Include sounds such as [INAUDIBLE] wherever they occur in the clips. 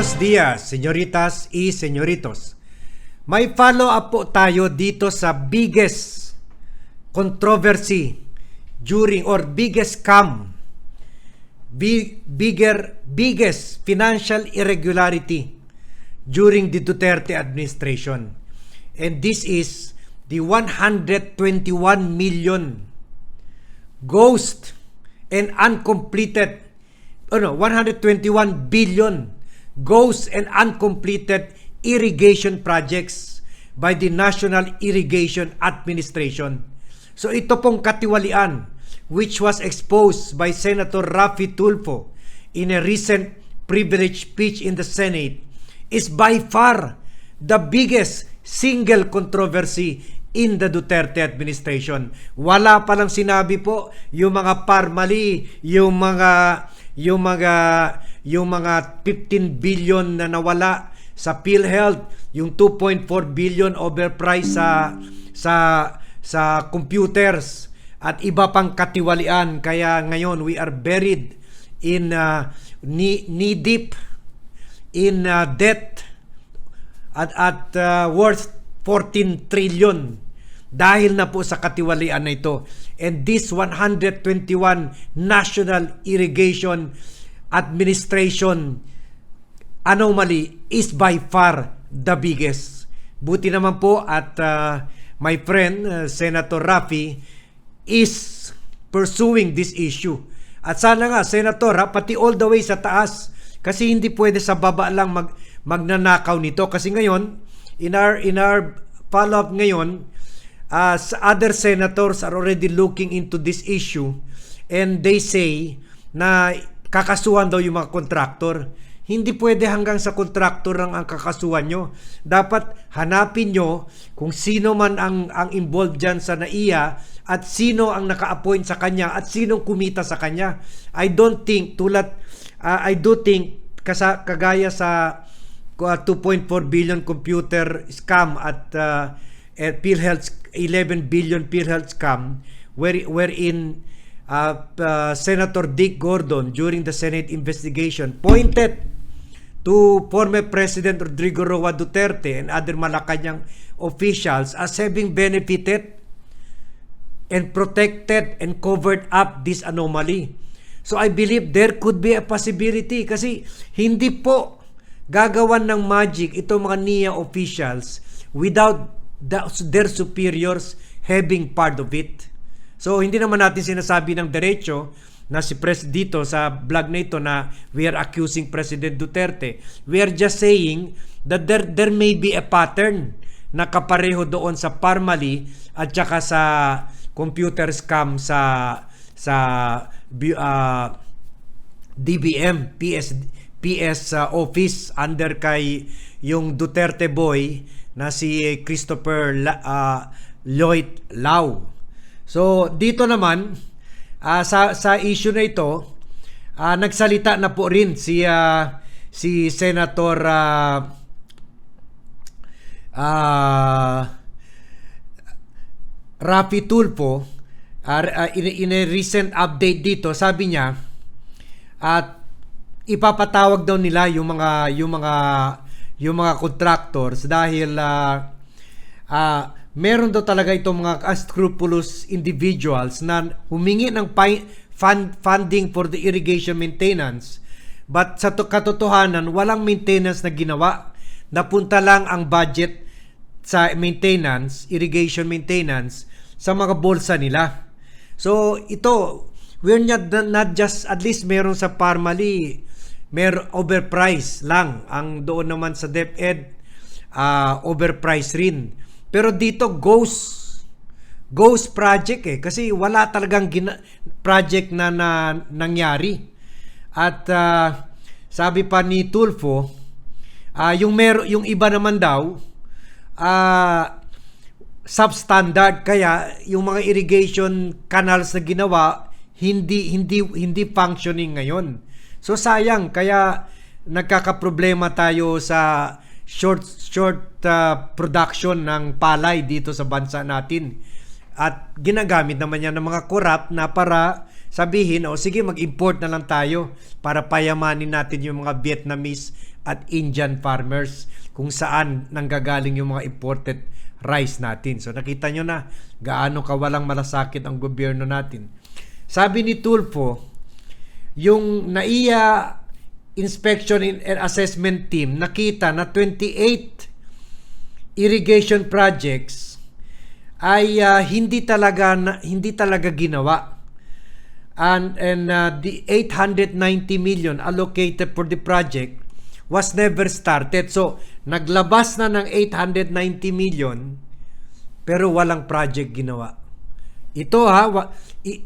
Buenos dias, señoritas y señoritos. May follow-up po tayo dito sa biggest controversy during or biggest scam big, bigger biggest financial irregularity during the Duterte administration. And this is the 121 million ghost and uncompleted oh no, 121 billion ghost and uncompleted irrigation projects by the National Irrigation Administration. So ito pong katiwalian which was exposed by Senator Rafi Tulfo in a recent privilege speech in the Senate is by far the biggest single controversy in the Duterte administration. Wala pa lang sinabi po yung mga parmali, yung mga yung mga yung mga 15 billion na nawala sa PhilHealth, yung 2.4 billion overprice sa sa sa computers at iba pang katiwalian kaya ngayon we are buried in uh, knee, knee deep in uh, debt at at uh, worth 14 trillion dahil na po sa katiwalian na ito. And this 121 National Irrigation Administration anomaly is by far the biggest. Buti naman po at uh, my friend uh, Senator Rafi is pursuing this issue. At sana nga Senator ha, pati all the way sa taas kasi hindi pwede sa baba lang mag magnanakaw nito kasi ngayon in our in our follow up ngayon as other senators are already looking into this issue and they say na kakasuhan daw yung mga kontraktor. Hindi pwede hanggang sa kontraktor lang ang kakasuhan nyo. Dapat hanapin nyo kung sino man ang, ang involved dyan sa NAIA at sino ang naka-appoint sa kanya at sino kumita sa kanya. I don't think, tulad, uh, I do think, kasa, kagaya sa uh, 2.4 billion computer scam at uh, at PhilHealth 11 billion PhilHealth scam where wherein uh, uh, Senator Dick Gordon during the Senate investigation pointed to former President Rodrigo Roa Duterte and other Malacanang officials as having benefited and protected and covered up this anomaly. So I believe there could be a possibility kasi hindi po gagawan ng magic itong mga NIA officials without the, their superiors having part of it. So hindi naman natin sinasabi ng derecho na si Pres dito sa vlog na ito na we are accusing President Duterte. We are just saying that there, there may be a pattern na kapareho doon sa Parmali at saka sa computer scam sa sa uh, DBM PS PS uh, office under kay yung Duterte boy na si Christopher uh, Lloyd Lau. So dito naman uh, sa sa issue na ito, uh, nagsalita na po rin si uh, si Senator uh, uh, Rafi Tulfo. Uh, in, in a recent update dito, sabi niya at uh, ipapatawag daw nila yung mga yung mga yung mga contractors dahil uh, uh, meron daw talaga itong mga unscrupulous individuals na humingi ng fund, funding for the irrigation maintenance. But sa to, katotohanan walang maintenance na ginawa. Napunta lang ang budget sa maintenance irrigation maintenance sa mga bolsa nila. So ito we're not, not just at least meron sa Parmali mer overprice lang. Ang doon naman sa DepEd uh, overprice rin pero dito ghost. Ghost project eh. Kasi wala talagang gina- project na, na nangyari. At uh, sabi pa ni Tulfo uh, yung mer yung iba naman daw uh, substandard. Kaya yung mga irrigation canals na ginawa hindi hindi hindi functioning ngayon. So sayang. Kaya nagkakaproblema tayo sa short short uh, production ng palay dito sa bansa natin. At ginagamit naman yan ng mga korap na para sabihin, o sige, mag-import na lang tayo para payamanin natin yung mga Vietnamese at Indian farmers kung saan nanggagaling yung mga imported rice natin. So nakita nyo na gaano kawalang malasakit ang gobyerno natin. Sabi ni Tulfo, yung NAIA Inspection and Assessment Team nakita na 28 irrigation projects ay ah, hindi talaga na- hindi talaga ginawa. And and ah, the 890 million allocated for the project was never started. So naglabas na ng 890 million pero walang project ginawa. Ito ha, wa,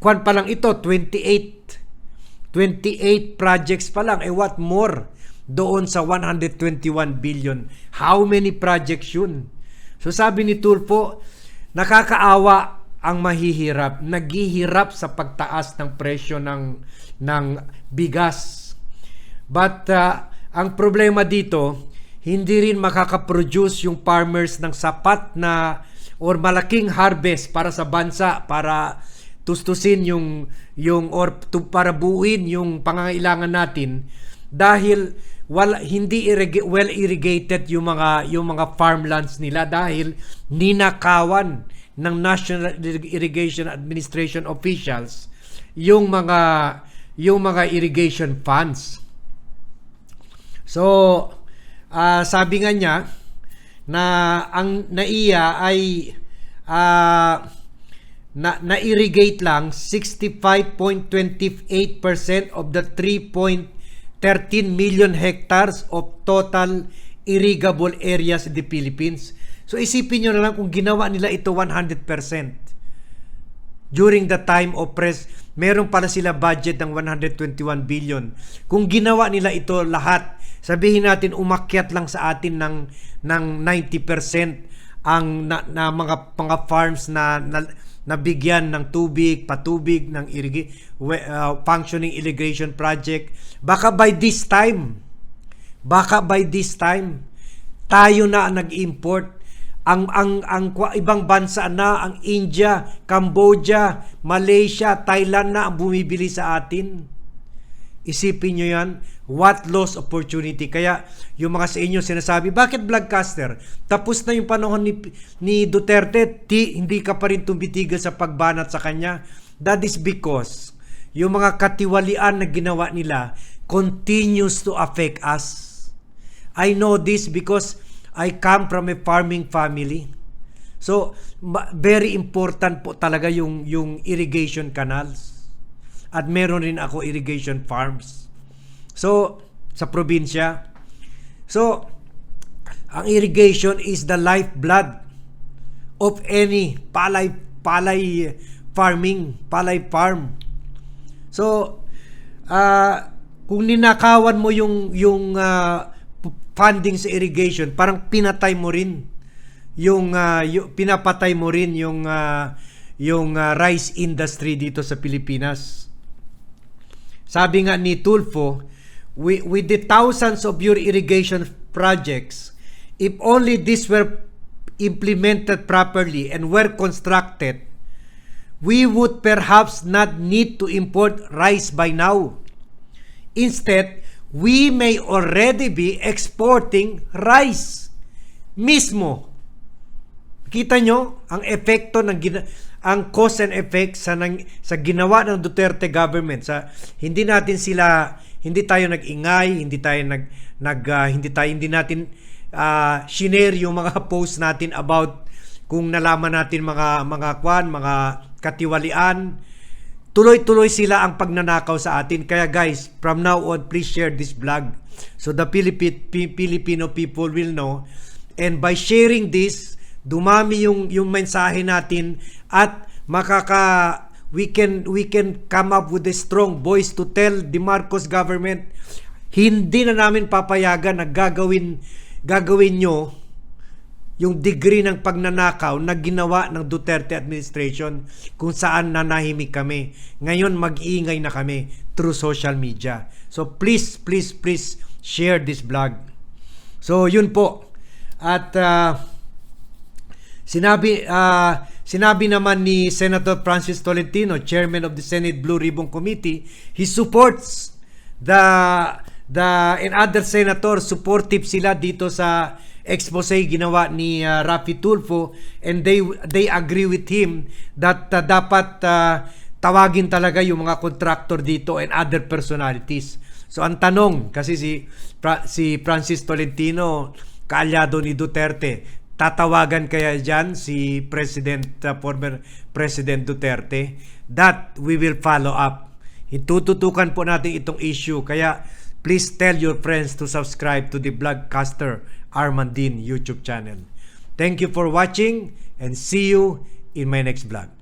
kwan pa lang ito 28 28 projects pa lang. Eh what more doon sa 121 billion? How many projects yun? So sabi ni Tulfo, nakakaawa ang mahihirap, naghihirap sa pagtaas ng presyo ng ng bigas. But uh, ang problema dito, hindi rin makakaproduce yung farmers ng sapat na or malaking harvest para sa bansa para tustusin yung yung or to, para buuin yung pangangailangan natin dahil wala hindi irrig- well irrigated yung mga yung mga farmlands nila dahil ninakawan ng National Irrigation Administration officials yung mga yung mga irrigation funds. So, ah, sabi nga niya na ang NAIA ay ah, na na-irrigate lang 65.28% of the 3.13 million hectares of total irrigable areas in the Philippines. So isipin nyo na lang kung ginawa nila ito 100%. During the time of press, meron pala sila budget ng 121 billion. Kung ginawa nila ito lahat, sabihin natin umakyat lang sa atin ng ng 90% ang na, na mga mga farms na, na nabigyan ng tubig, patubig ng we- uh, functioning irrigation project. Baka by this time, baka by this time tayo na nag-import ang ang ang ibang bansa na ang India, Cambodia, Malaysia, Thailand na ang bumibili sa atin. Isipin nyo yan, what lost opportunity. Kaya yung mga sa inyo sinasabi, bakit vlogcaster? Tapos na yung panahon ni, ni Duterte, ti, hindi ka pa rin tumitigil sa pagbanat sa kanya. That is because yung mga katiwalian na ginawa nila continues to affect us. I know this because I come from a farming family. So, very important po talaga yung yung irrigation canals. At meron rin ako irrigation farms. So, sa probinsya. So, ang irrigation is the lifeblood of any palay palay farming, palay farm. So, ah kung ninakawan mo yung yung p- funding sa irrigation, parang pinatay mo rin yung, ah, yu- pinapatay mo rin yung ah, yung ah, rice industry dito sa Pilipinas. Sabi nga ni Tulfo, with, with the thousands of your irrigation projects, if only these were implemented properly and were constructed, we would perhaps not need to import rice by now. Instead, we may already be exporting rice mismo. Kita nyo ang epekto ng gina- ang cause and effect sa nang, sa ginawa ng Duterte government sa hindi natin sila hindi tayo nag-ingay, hindi tayo nag nag ah, hindi tayo hindi natin uh, shinare yung mga [LAUGHS] post natin about kung nalaman natin mga mga kwan, mga katiwalian, tuloy-tuloy sila ang pagnanakaw sa atin. Kaya guys, from now on, please share this vlog so the Philippi- Pi- Filipino people will know. And by sharing this, dumami yung yung mensahe natin at makaka we can we can come up with a strong voice to tell the Marcos government hindi na namin papayagan na gagawin gagawin nyo yung degree ng pagnanakaw na ginawa ng Duterte administration kung saan nanahimik kami. Ngayon mag-iingay na kami through social media. So please, please, please share this vlog. So yun po. At uh, sinabi uh, sinabi naman ni Senator Francis Tolentino, chairman of the Senate Blue Ribbon Committee, he supports the the and other senators supportive sila dito sa expose ginawa ni uh, Rafi Tulfo and they they agree with him that uh, dapat uh, tawagin talaga yung mga contractor dito and other personalities. So ang tanong kasi si Fra- si Francis Tolentino kaalyado ni Duterte tatawagan kaya diyan si President uh, former President Duterte that we will follow up Itututukan po natin itong issue kaya please tell your friends to subscribe to the Vlogcaster Armandin YouTube channel. Thank you for watching and see you in my next vlog.